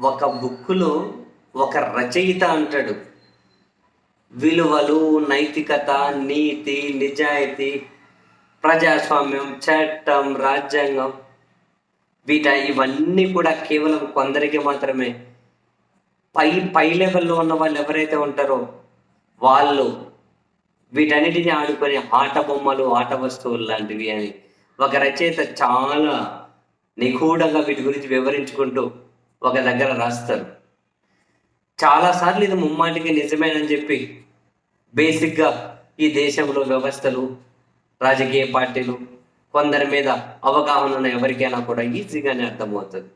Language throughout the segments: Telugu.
ఒక బుక్కులో ఒక రచయిత అంటాడు. విలువలు నైతికత నీతి నిజాయితీ ప్రజాస్వామ్యం చట్టం రాజ్యాంగం వీట ఇవన్నీ కూడా కేవలం కొందరికి మాత్రమే. పై పై లెవెల్లో ఉన్న వాళ్ళు ఎవరైతే ఉంటారో వాళ్ళు వీటన్నిటిని ఆడుకునే ఆట బొమ్మలు ఆట వస్తువులు లాంటివి అని. ఒక రచయిత చాలా నిగూఢంగా వీటి గురించి వివరించుకుంటూ ఒక దగ్గర రాస్తారు. చాలాసార్లు ఇది ముమ్మాటికి నిజమేనని చెప్పి బేసిక్గా ఈ దేశంలో వ్యవస్థలు రాజకీయ పార్టీలు కొందరి మీద అవగాహన ఉన్న ఎవరికైనా కూడా ఈజీగానే అర్థమవుతుంది.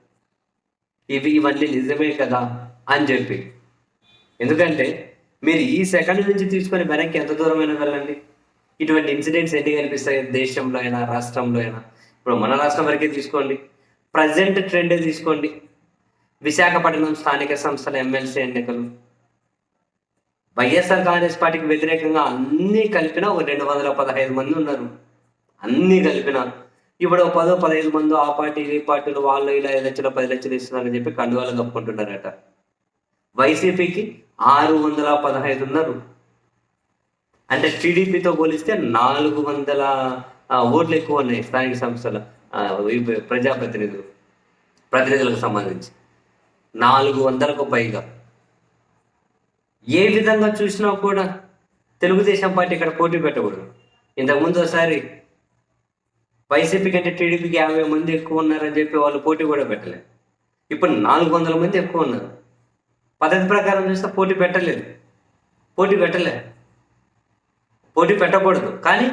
ఇవి ఇవన్నీ నిజమే కదా అని చెప్పి. ఎందుకంటే మీరు ఈ సెకండ్ నుంచి తీసుకొని వెనక్కి ఎంత దూరమైనా వెళ్ళండి. ఇటువంటి ఇన్సిడెంట్స్ ఎన్ని కనిపిస్తాయి దేశంలో అయినా రాష్ట్రంలో అయినా? ఇప్పుడు మన రాష్ట్రం వరకే తీసుకోండి. ప్రజెంట్ ట్రెండే తీసుకోండి. విశాఖపట్నం స్థానిక సంస్థల ఎమ్మెల్సీ ఎన్నికలు. వైఎస్ఆర్ కాంగ్రెస్ పార్టీకి వ్యతిరేకంగా అన్నీ కలిపిన ఒక రెండు వందల పదహైదు మంది ఉన్నారు. అన్నీ కలిపిన. ఇప్పుడు పదో పదహైదు మంది ఆ పార్టీ ఈ పార్టీలు వాళ్ళు ఇలా ఐదు లక్షలు పది లక్షలు ఇస్తున్నారని చెప్పి కండువాలు కప్పుకుంటున్నారట. వైసీపీకి ఆరు వందల పదహైదు ఉన్నారు. అంటే టీడీపీతో పోలిస్తే నాలుగు వందల ఓట్లు ఎక్కువ ఉన్నాయి స్థానిక సంస్థల ప్రజాప్రతినిధులు ప్రతినిధులకు సంబంధించి. నాలుగు వందలకు పైగా. ఏ విధంగా చూసినా కూడా తెలుగుదేశం పార్టీ ఇక్కడ పోటీ పెట్టకూడదు. ఇంతకుముందు ఒకసారి వైసీపీ కంటే టీడీపీకి యాభై మంది ఎక్కువ ఉన్నారని చెప్పి వాళ్ళు పోటీ కూడా పెట్టలేదు ఇప్పుడు నాలుగు వందల మంది ఎక్కువ ఉన్నారు. పద్ధతి ప్రకారం చూస్తే పోటీ పెట్టలేదు. పోటీ పెట్టలేదు పోటీ పెట్టకూడదు. కానీ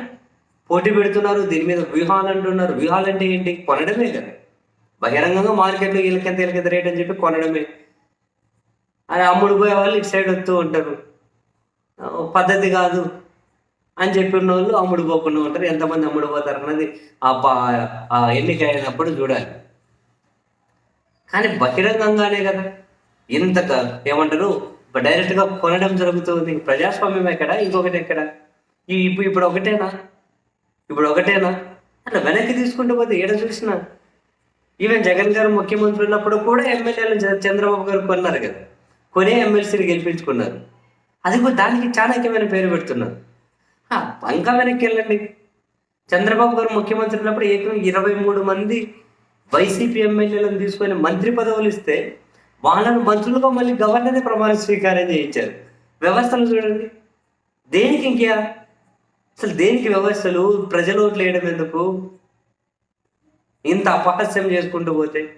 పోటీ పెడుతున్నారు దీని మీద వ్యూహాలు అంటున్నారు. వ్యూహాలు అంటే ఏంటి? కొనడమే కదా. బహిరంగంగా మార్కెట్లో వీళ్ళకెంత వీళ్ళకెంత రేట్ అని చెప్పి కొనడమే. అని అమ్ముడు పోయే వాళ్ళు ఇటు సైడ్ వస్తూ ఉంటారు. పద్ధతి కాదు అని చెప్పిన వాళ్ళు అమ్ముడు పోకుండా ఉంటారు. ఎంతమంది అమ్ముడు పోతారు అన్నది ఆ పా ఆ ఎన్నిక అయినప్పుడు చూడాలి. కానీ బహిరంగంగానే కదా. ఇంత ఏమంటారు? డైరెక్ట్గా కొనడం జరుగుతుంది. ప్రజాస్వామ్యం ఎక్కడ? ఇంకొకటి ఎక్కడ? ఇప్పుడు ఇప్పుడు ఒకటేనా? ఇప్పుడు ఒకటేనా? అట్లా వెనక్కి తీసుకుంటూ పోతే ఏడ చూసినా? ఈవెన్ జగన్ గారు ముఖ్యమంత్రి ఉన్నప్పుడు కూడా ఎమ్మెల్యేలు చంద్రబాబు గారు కొన్నారు కదా. కొనే ఎమ్మెల్సీని గెలిపించుకున్నారు. అది కూడా దానికి చాణక్యమైన పేరు పెడుతున్నారు. ఇంకా వెనక్కి వెళ్ళండి. చంద్రబాబు గారు ముఖ్యమంత్రి ఉన్నప్పుడు ఏకం ఇరవై మూడు మంది వైసీపీ ఎమ్మెల్యేలను తీసుకొని మంత్రి పదవులు ఇస్తే వాళ్ళను మంత్రులుగా మళ్ళీ గవర్నరే ప్రమాణ స్వీకారం చేయించారు. వ్యవస్థలు చూడండి. దేనికి ఇంకా అసలు దేనికి వ్యవస్థలు? ప్రజలు ఓట్లు వేయడం ఎందుకు? ఇంత అపహాస్యం చేసుకుంటూ పోతే?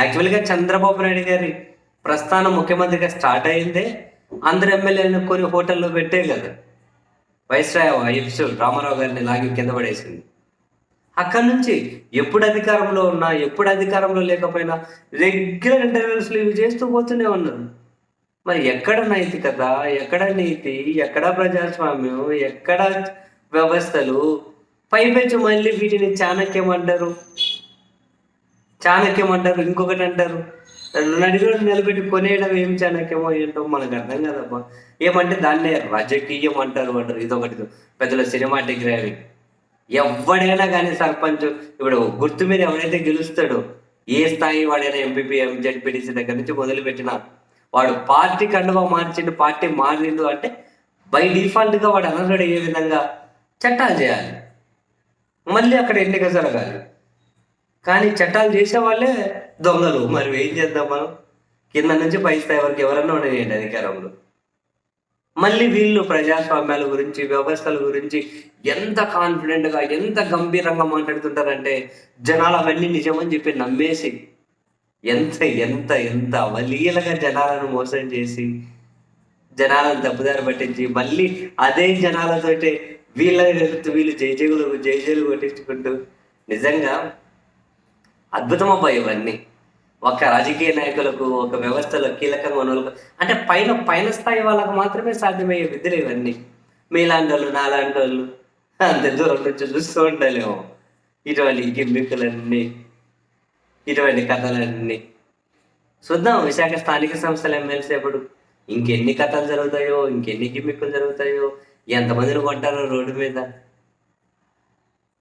యాక్చువల్గా చంద్రబాబు నాయుడు గారి ప్రస్థానం ముఖ్యమంత్రిగా స్టార్ట్ అయిందే అందరు ఎమ్మెల్యేలను కొన్ని హోటల్లో పెట్టే కదా. వైస్రాయ్ ఎపిసోడ్ రామారావు గారిని లాగి కింద పడేసింది. అక్కడి నుంచి ఎప్పుడు అధికారంలో ఉన్నా ఎప్పుడు అధికారంలో లేకపోయినా రెగ్యులర్ ఇంటర్వ్యూస్లు ఇవి చేస్తూ పోతూనే ఉన్నారు. మరి ఎక్కడ నైతికత ఎక్కడ నీతి ఎక్కడ ప్రజాస్వామ్యం ఎక్కడ వ్యవస్థలు పైపెచ్చు మళ్ళీ వీటిని చాణక్యం అంటారు చాణక్యం అంటారు. ఇంకొకటి అంటారు నడిలో నిలబెట్టి కొనేయడం ఏం చాణక్యమో ఏంటో మనకు అర్థం కాదమ్మా ఏమంటే దాన్నే రాజకీయం అంటారు. అంటారు ఇదొకటి పెద్దల సినిమాటిక్ గ్రావింగ్ ఎవడైనా కానీ సర్పంచ్ ఇప్పుడు గుర్తు మీద ఎవడైతే గెలుస్తాడో ఏ స్థాయి వాడైనా ఎంపీపీ ఎంజెడ్పీటీసీ దగ్గర నుంచి మొదలుపెట్టిన వాడు పార్టీ కండువా మార్చిండు పార్టీ మారిండు అంటే బై డిఫాల్ట్గా వాడు అనర్హుడు ఏ విధంగా? చట్టాలు చేయాలి. మళ్ళీ అక్కడ ఎన్నిక జరగాలి కానీ చట్టాలు చేసేవాళ్ళే దొంగలు. మరి ఏం చేద్దాం మనం? కింద నుంచి పై స్థాయి వరకు ఎవరన్నా ఉండేయండి అధికారంలో? మళ్ళీ వీళ్ళు ప్రజాస్వామ్యాల గురించి వ్యవస్థల గురించి ఎంత కాన్ఫిడెంట్గా ఎంత గంభీరంగా మాట్లాడుతుంటారంటే జనాలు అవన్నీ నిజమని చెప్పి నమ్మేసి ఎంత ఎంత ఎంత అవలీలగా జనాలను మోసం చేసి జనాలను తప్పుదారి పట్టించి మళ్ళీ అదే జనాలతోటి వీళ్ళ వీళ్ళు జైజేగులు జైజేలు కొట్టించుకుంటూ నిజంగా అద్భుతం అబ్బాయి ఇవన్నీ. ఒక రాజకీయ నాయకులకు ఒక వ్యవస్థలో కీలకంగా ఉన్న అంటే పైన పైన స్థాయి వాళ్ళకు మాత్రమే సాధ్యమయ్యే విద్యలు ఇవన్నీ. మీలాంటి వాళ్ళు నాలాంటి వాళ్ళు అంత దూరం నుంచి చూస్తూ ఉండలేము. ఇటువంటి గిమ్మికులన్నీ ఇటువంటి కథలన్నీ. చూద్దాం విశాఖ స్థానిక సంస్థల ఎమ్మెల్సీ ఎప్పుడు? ఇంకెన్ని కథలు జరుగుతాయో ఇంకెన్ని గిమ్మిక్కులు జరుగుతాయో ఎంతమందిని కొంటారో రోడ్డు మీద?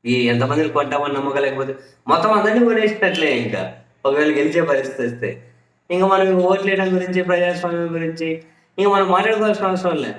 ఈ ఎంతమందిని కొంటామని నమ్మకలేకపోతే మొత్తం అందరినీ కొనేసినట్లే ఇంకా. ఒకవేళ గెలిచే పరిస్థితి వస్తే. ఇంకా మనం ఓట్లేయడం గురించి ప్రజాస్వామ్యం గురించి ఇంకా మనం మాట్లాడుకోవాల్సిన అవసరం లే